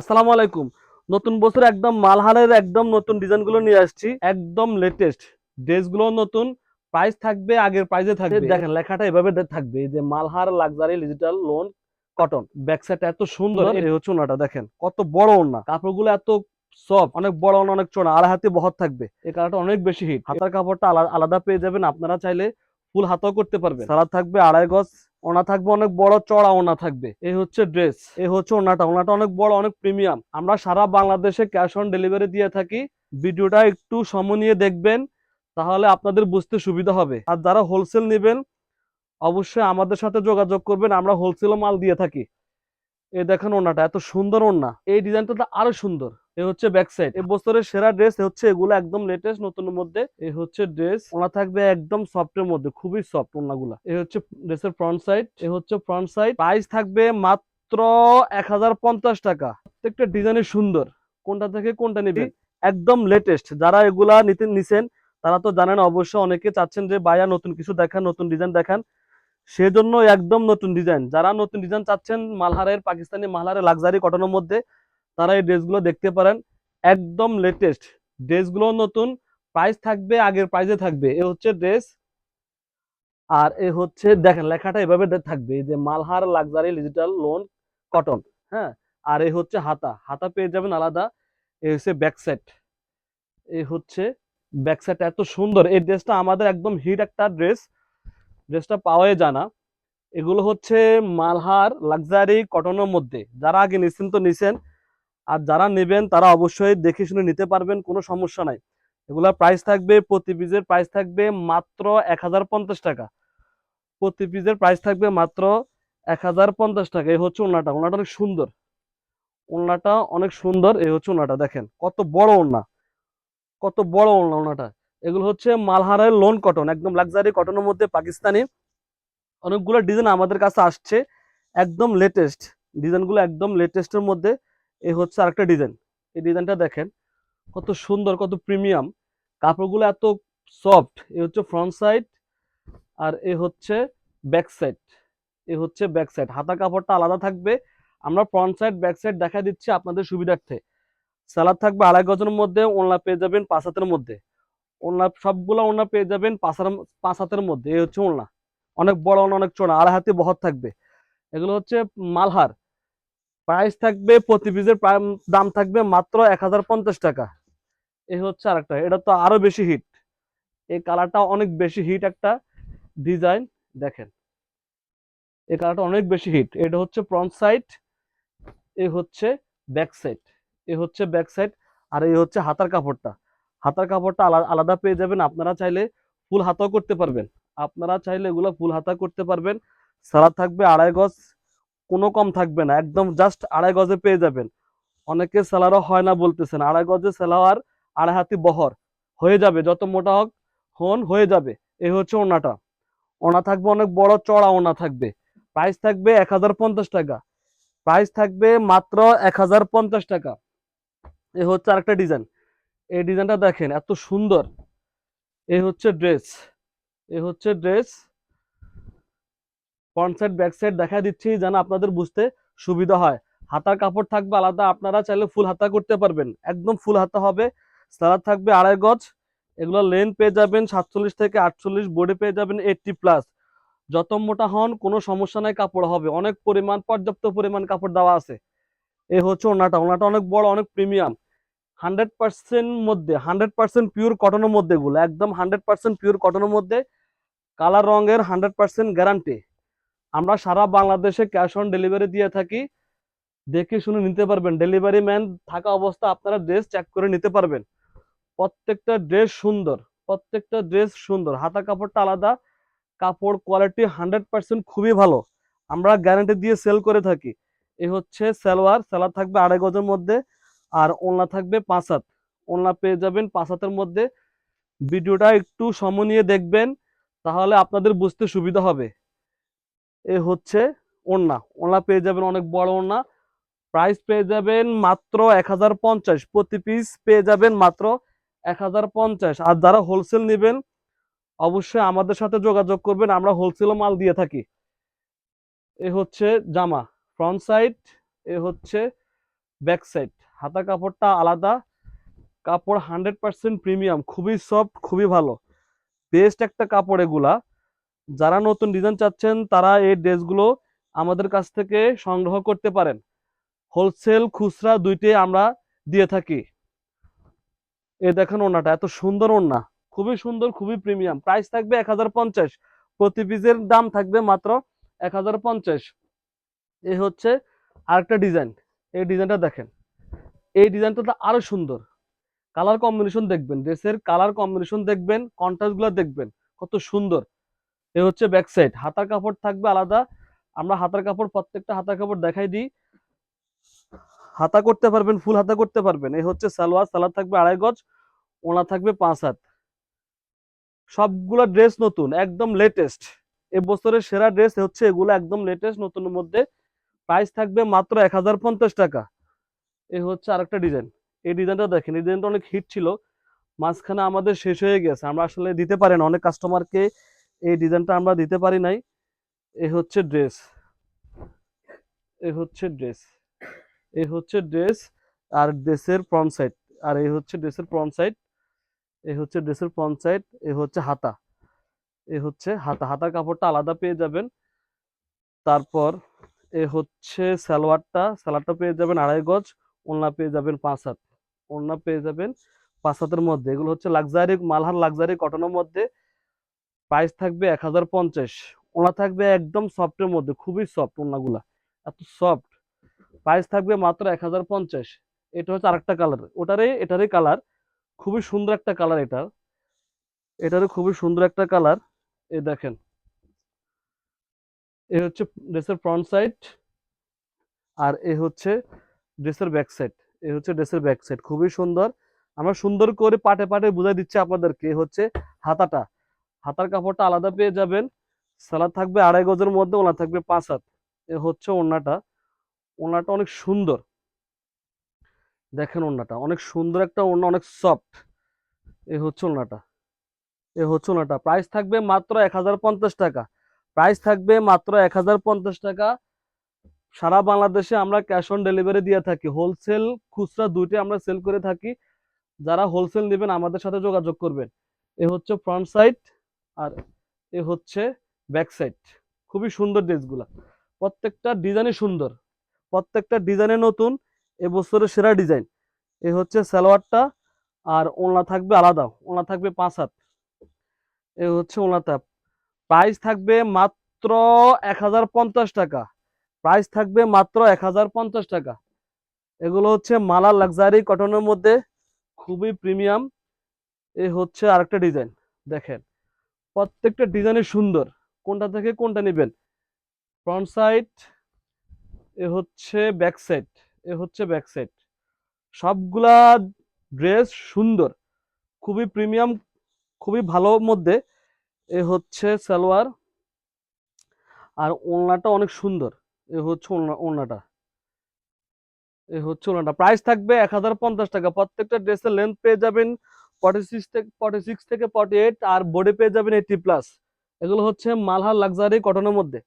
আসসালামু আলাইকুম। নতুন বছর একদম মালহারের একদম নতুন ডিজাইনগুলো নিয়ে আসছি। একদম লেটেস্ট ড্রেসগুলো নতুন। প্রাইস থাকবে আগের প্রাইসে থাকবে। দেখেন লেখাটা এভাবে থাকবে। যে Malhar luxury digital lawn cotton back side এত সুন্দর। এই হচ্ছে ওনাটা দেখেন। কত বড় ওনা। কাপড়গুলো এত সফট অনেক বড় ওনা অনেক চড়া আর হাতে বহর থাকবে। এই কালারটা অনেক বেশি হিট হাতার কাপড়টা আলাদা পেয়ে যাবেন। আপনারা চাইলে ফুল হাতাও করতে পারবেন। সারা থাকবে আড়াই গজ। ওনা থাকবে অনেক বড় চড়া ওনা থাকবে। এই হচ্ছে ড্রেস এই হচ্ছে ওনাটা। ওনাটা অনেক বড়, অনেক প্রিমিয়াম আমরা সারা বাংলাদেশে ক্যাশ অন ডেলিভারি দিয়ে থাকি। ভিডিওটা একটু সময় নিয়ে দেখবেন, তাহলে আপনাদের বুঝতে সুবিধা হবে। আর যারা হোলসেল নেবেন, অবশ্যই আমাদের সাথে যোগাযোগ করবেন। আমরা হোলসেল মাল দিয়ে থাকি। এই দেখেন ওনাটা এত সুন্দর ওনা এই ডিজাইনটা আরও সুন্দর। এ হচ্ছে ব্যাক সাইড এ বছরের সেরা ড্রেস হচ্ছে এগুলো একদম লেটেস্ট নতুন মধ্যে। এ হচ্ছে ড্রেস ওনা থাকবে একদম সফটের মধ্যে, খুবই সফট ওনাগুলা এ হচ্ছে ড্রেসের ফ্রন্ট সাইড এ হচ্ছে ফ্রন্ট সাইড প্রাইস থাকবে মাত্র এক হাজার পঞ্চাশ টাকা। প্রত্যেকটা ডিজাইনের সুন্দর। কোনটা থেকে কোনটা নিবে একদম লেটেস্ট যারা এগুলা নিতে নিছেন, তারা তো জানেন, অবশ্যই অনেকে চাচ্ছেন যে, ভাইয়া নতুন কিছু দেখান, নতুন ডিজাইন দেখান। সেজন্য একদম নতুন ডিজাইন যারা নতুন ডিজাইন চাচ্ছেন, মালহারের, পাকিস্তানি মালহারের লাক্সারি কটনের মধ্যে, তারা এই ড্রেসগুলো দেখতে পারেন। একদম লেটেস্ট ড্রেসগুলো নতুন প্রাইস থাকবে, আগের প্রাইসে থাকবে। এ হচ্ছে ড্রেস আর এ হচ্ছে, দেখেন লেখাটা এভাবে থাকবে। যে Malhar luxury digital lawn cotton হ্যাঁ? আর এ হচ্ছে হাতা। হাতা পেয়ে যাবেন আলাদা। এ হচ্ছে ব্যাক সেট এই হচ্ছে ব্যাক এত সুন্দর। এই ড্রেসটা আমাদের একদম হিট একটা ড্রেস ড্রেসটা পাওয়াই জানা এগুলো হচ্ছে মালহার লাক্সারি কটনের মধ্যে। যারা আগে নিছেন তো নিছেন। আর যারা নেবেন, তারা অবশ্যই দেখে শুনে নিতে পারবেন, কোনো সমস্যা নাই। এগুলা প্রাইস থাকবে, প্রতি পিসের প্রাইস থাকবে মাত্র এক হাজার পঞ্চাশ টাকা। প্রতি পিসের প্রাইস থাকবে মাত্র এক হাজার পঞ্চাশ টাকা। এই হচ্ছে ওনাটা ওনাটা অনেক সুন্দর। ওনাটা অনেক সুন্দর। এই হচ্ছে ওনাটা দেখেন, কত বড় ওনা কত বড় ওনা ওনাটা এগুলো হচ্ছে মালহারের লোন কটন একদম লাক্সারি কটনের মধ্যে পাকিস্তানি। অনেকগুলো ডিজাইন আমাদের কাছে আসছে, একদম লেটেস্ট ডিজাইনগুলো একদম লেটেস্টের মধ্যে এই হচ্ছে আরেকটা ডিজাইন এই ডিজাইনটা দেখেন, কত সুন্দর, কত প্রিমিয়াম কাপড়গুলো এত সফট এ হচ্ছে ফ্রন্ট সাইড আর এ হচ্ছে ব্যাক সাইড এ হচ্ছে ব্যাক সাইড হাতা কাপড়টা আলাদা থাকবে। আমরা ফ্রন্ট সাইড ব্যাক সাইড দেখা দিচ্ছি আপনাদের সুবিধার্থে। স্যালাড থাকবে আড়াই গজের মধ্যে ওনলা পেয়ে যাবেন পাঁচ হাতের মধ্যে। ওনলা সবগুলো ওনলা পেয়ে যাবেন পাঁচ পাঁচ হাতের মধ্যে, এই হচ্ছে ওনলা অনেক বড় ওনা অনেক চোনা আড়াই হাতে বহর থাকবে। এগুলো হচ্ছে মালহার। প্রাইস থাকবে প্রতি পিসের দাম থাকবে মাত্র এক হাজার পঞ্চাশ টাকা। এই হচ্ছে আরেকটা, এটা তো আরও বেশি হিট। এই কালারটা অনেক বেশি হিট একটা ডিজাইন, দেখেন। এই কালারটা অনেক বেশি হিট। এটা হচ্ছে ফ্রন্ট সাইড এ হচ্ছে ব্যাক সাইড এ হচ্ছে ব্যাক সাইড আর এই হচ্ছে হাতার কাপড়টা। হাতার কাপড়টা আলা- আলাদা পেয়ে যাবেন। আপনারা চাইলে ফুল হাতাও করতে পারবেন। আপনারা চাইলে এগুলো ফুল হাতা করতে পারবেন। সারা থাকবে আড়াই গজ, কোনো কম থাকবে না। একদম জাস্ট আড়াই গজে পেয়ে যাবেন। অনেকে সেলারও হয় না বলতেছেন। আড়াই গজে সেলাওয়ার আড়াই হাতি বহর। হয়ে যাবে, যত মোটা হোক, হন, হয়ে যাবে। এই হচ্ছে ওনাটা। ওনা থাকবে অনেক বড় চড়া ওনা থাকবে। প্রাইস থাকবে এক হাজার পঞ্চাশ টাকা। প্রাইস থাকবে মাত্র এক হাজার পঞ্চাশ টাকা। এ হচ্ছে আরেকটা ডিজাইন এই ডিজাইনটা দেখেন, এত সুন্দর। এই হচ্ছে ড্রেস। এ হচ্ছে dress. Front side, back side দেখা দিচ্ছি যেন আপনাদের বুঝতে সুবিধা হয়। হাতার কাপড় থাকবে আলাদা, আপনারা চাইলে ফুল হাতা করতে পারবেন। একদম ফুল হাতা হবে। সালাদ থাকবে আড়াই গজ। এগুলো লেন পেয়ে যাবেন সাতচল্লিশ থেকে আটচল্লিশ বোর্ডে পেয়ে যাবেন এইটটি প্লাস যত মোটা হন, কোনো সমস্যা নাই, কাপড় হবে। অনেক পরিমাণ, পর্যাপ্ত পরিমাণ কাপড় দেওয়া আছে। এ হচ্ছে ওনাটা। ওনাটা অনেক বড়, অনেক প্রিমিয়াম হান্ড্রেড পার্সেন্ট মধ্যে, হান্ড্রেড পার্সেন্ট পিওর কটনের মধ্যে এগুলো একদম হান্ড্রেড পার্সেন্ট পিওর কটনের মধ্যে কালার রঙের হান্ড্রেড পার্সেন্ট গ্যারান্টি আমরা সারা বাংলাদেশে ক্যাশ অন ডেলিভারি দিয়ে থাকি, দেখে শুনে নিতে পারবেন। ডেলিভারি ম্যান থাকা অবস্থা আপনারা ড্রেস চেক করে নিতে পারবেন। প্রত্যেকটা ড্রেস সুন্দর, প্রত্যেকটা ড্রেস সুন্দর। হাতা কাপড়টা আলাদা, কাপড় কোয়ালিটি হান্ড্রেড পার্সেন্ট খুবই ভালো। আমরা গ্যারান্টি দিয়ে সেল করে থাকি। এ হচ্ছে সালোয়ার সালোয়ার থাকবে আড়াই গজের মধ্যে। আর ওলনা থাকবে পাঁচ হাত। ওলনা পেয়ে যাবেন পাঁচ হাতের মধ্যে। ভিডিওটা একটু সময় নিয়ে দেখবেন, তাহলে আপনাদের বুঝতে সুবিধা হবে। এ হচ্ছে ওড়না। ওড়না পেয়ে যাবেন অনেক বড় ওড়না। প্রাইস পেয়ে যাবেন মাত্র এক হাজার পঞ্চাশ। প্রতি পিস পেয়ে যাবেন মাত্র এক হাজার পঞ্চাশ। আর যারা হোলসেল নেবেন, অবশ্যই আমাদের সাথে যোগাযোগ করবেন। আমরা হোলসেলও মাল দিয়ে থাকি। এ হচ্ছে জামা। ফ্রন্ট সাইড, এ হচ্ছে ব্যাক সাইড। হাতা কাপড়টা আলাদা, কাপড় হান্ড্রেড পার্সেন্ট প্রিমিয়াম, খুবই সফট, খুবই ভালো। বেস্ট একটা কাপড় এগুলা। যারা নতুন ডিজাইন চাচ্ছেন, তারা এই ড্রেসগুলো আমাদের কাছ থেকে সংগ্রহ করতে পারেন। হোলসেল খুচরা দুইটাই আমরা দিয়ে থাকি। এ দেখেন ওড়নাটা এত সুন্দর ওড়না। খুবই সুন্দর, খুবই প্রিমিয়াম। প্রাইস থাকবে এক হাজার পঞ্চাশ। প্রতি পিসের দাম থাকবে মাত্র এক এই হচ্ছে আরেকটা ডিজাইন এই ডিজাইনটা দেখেন। এই ডিজাইনটা আরও সুন্দর। কালার কম্বিনেশন দেখবেন ড্রেসের কালার কম্বিনেশন দেখবেন কন্ট্রাস্টগুলো দেখবেন, কত সুন্দর। এ হচ্ছে ব্যাক সাইড হাতার কাপড় থাকবে আলাদা। আমরা হাতার কাপড়, প্রত্যেকটা হাতার কাপড় দেখাই দিই। হাতা করতে পারবেন, ফুল হাতা করতে পারবেন। এই হচ্ছে সালোয়ার সালোয়ার থাকবে আড়াই গজ, ওনা থাকবে পাঁচ হাত। সবগুলো ড্রেস নতুন, একদম লেটেস্ট এ বছরের সেরা ড্রেস হচ্ছে এগুলো একদম লেটেস্ট নতুনের মধ্যে। প্রাইস থাকবে মাত্র এক হাজার পঞ্চাশ টাকা। এই হচ্ছে আরেকটা ডিজাইন এই ডিজাইনটা দেখেন, এই ডিজাইনটা অনেক হিট ছিল। মাঝখানে আমাদের শেষ হয়ে গেছে, আমরা আসলে দিতে পারি না। অনেক কাস্টমারকে এই ডিজাইনটা আমরা দিতে পারি নাই। এ হচ্ছে ড্রেস এ হচ্ছে ড্রেস এ হচ্ছে ড্রেস আর ড্রেসের ফ্রন্ট সাইড আর এই হচ্ছে ড্রেসের ফ্রন্ট সাইড এ হচ্ছে ড্রেসের ফ্রন্ট সাইড এ হচ্ছে হাতা। এ হচ্ছে হাতা। হাতার কাপড়টা আলাদা পেয়ে যাবেন। তারপর এ হচ্ছে সালোয়ারটা। সালোয়ারটা পেয়ে যাবেন আড়াই গজ। ওড়না পেয়ে যাবেন পাঁচ হাত। ওড়না পেয়ে যাবেন পাঁচ হাতের মধ্যে। এগুলো হচ্ছে লাক্সারি মালহার লাক্সারি কটনের মধ্যে। প্রাইস থাকবে এক হাজার পঞ্চাশ। ওনা থাকবে একদম সফটের মধ্যে, খুবই সফট ওনাগুলা এত সফট প্রাইস থাকবে মাত্র এক হাজার পঞ্চাশ। এটা হচ্ছে আরেকটা কালার ওটারে এটারই কালার খুবই সুন্দর একটা কালার এটার এটারও খুবই সুন্দর একটা কালার এ দেখেন। এ হচ্ছে ড্রেসের ফ্রন্ট সাইড আর এ হচ্ছে ড্রেসের ব্যাক সাইড, এ হচ্ছে ড্রেসের ব্যাক সাইড, খুবই সুন্দর। আমরা সুন্দর করে পাটে পাটে বুঝাই দিচ্ছি আপনাদেরকে হচ্ছে হাতাটা। হাতার কাপড়টা আলাদা পেয়ে যাবেন, সালাদ থাকবে আড়াই গজের মধ্যে ওনা থাকবে পাঁচ হাত। এ হচ্ছে ওড়নাটা। ওড়নাটা অনেক সুন্দর। দেখেন ওড়নাটা, অনেক সুন্দর একটা ওড়না, অনেক সফট এ হচ্ছে ওড়নাটা। এ হচ্ছে ওনাটা প্রাইস থাকবে মাত্র এক হাজার পঞ্চাশ টাকা। প্রাইস থাকবে মাত্র এক হাজার পঞ্চাশ টাকা। সারা বাংলাদেশে আমরা ক্যাশ অন ডেলিভারি দিয়ে থাকি। হোলসেল খুচরা দুইটাই আমরা সেল করে থাকি। যারা হোলসেল নেবেন, আমাদের সাথে যোগাযোগ করবেন। এ হচ্ছে ফ্রন্ট সাইড আর এ হচ্ছে ব্যাক সাইড খুবই সুন্দর ড্রেসগুলা প্রত্যেকটা ডিজাইনই সুন্দর। প্রত্যেকটা ডিজাইনে নতুন। এবছরের সেরা ডিজাইন। এ হচ্ছে সালোয়ারটা আর ওলনা থাকবে আলাদা। ওলনা থাকবে পাঁচ হাত। এ হচ্ছে ওলনাটা প্রাইস থাকবে মাত্র এক হাজার পঞ্চাশ টাকা। প্রাইস থাকবে মাত্র এক হাজার পঞ্চাশ টাকা। এগুলো হচ্ছে মালা লাক্সারি কটনের মধ্যে, খুবই প্রিমিয়াম। এ হচ্ছে আরেকটা ডিজাইন, দেখেন। প্রত্যেকটা ডিজাইনের সুন্দর। কোনটা থেকে কোনটা নেবেন? ফ্রন্ট সাইড, এ হচ্ছে ব্যাক সাইড, এ হচ্ছে ব্যাক সাইড। সবগুলা ড্রেস সুন্দর, খুবই প্রিমিয়াম, খুবই ভালো মধ্যে। এ হচ্ছে সালোয়ার। আর ওড়নাটা অনেক সুন্দর। এ হচ্ছে ওনাটা এ হচ্ছে ওনাটা প্রাইস থাকবে এক হাজার পঞ্চাশ টাকা। প্রত্যেকটা ড্রেসের লেন্থ পেয়ে যাবেন ফর্টি সিক্স থেকে ফর্টি সিক্স থেকে ফর্টি এইট আর বডি পেয়ে যাবেন এইটি প্লাস এগুলো হচ্ছে মালহার লাক্সারি কটনের মধ্যে।